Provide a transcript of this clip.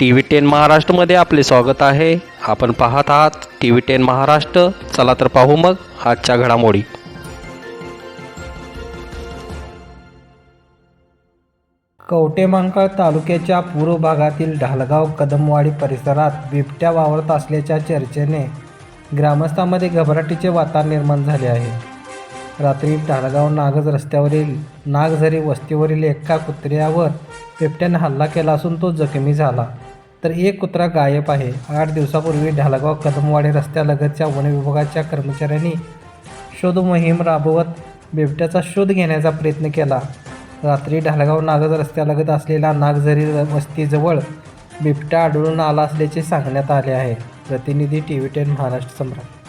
T V ten महाराष्ट्रमध्ये आपले स्वागत आहे. आपण पाहत आहात टी व्ही टेन महाराष्ट्र. चला तर पाहू मग आजच्या घडामोडी. कवटेमांकाळ तालुक्याच्या पूर्व भागातील ढालगाव कदमवाडी परिसरात बिबट्या वावरत असल्याच्या चर्चेने ग्रामस्थांमध्ये घबराटीचे वातावरण निर्माण झाले आहे. रात्री ढालगाव नागज रस्त्यावरील नागझरी वस्तीवरील एका कुत्र्यावर बिबट्याने हल्ला केला असून तो जखमी झाला. तर एक कुत्रा गायब आहे. आठ दिवसापूर्वी ढालगाव कदमवाडी रस्त्यालगतच्या वनविभागाच्या कर्मचाऱ्यांनी शोध मोहीम राबवत बिबट्याचा शोध घेण्याचा प्रयत्न केला. रात्री ढालगाव नागज रस्त्यालगत असलेल्या नागझरी वस्तीजवळ बिबट्या आढळून आला असल्याचे सांगण्यात आले आहे. प्रतिनिधी T V ten Maharashtra Samrat.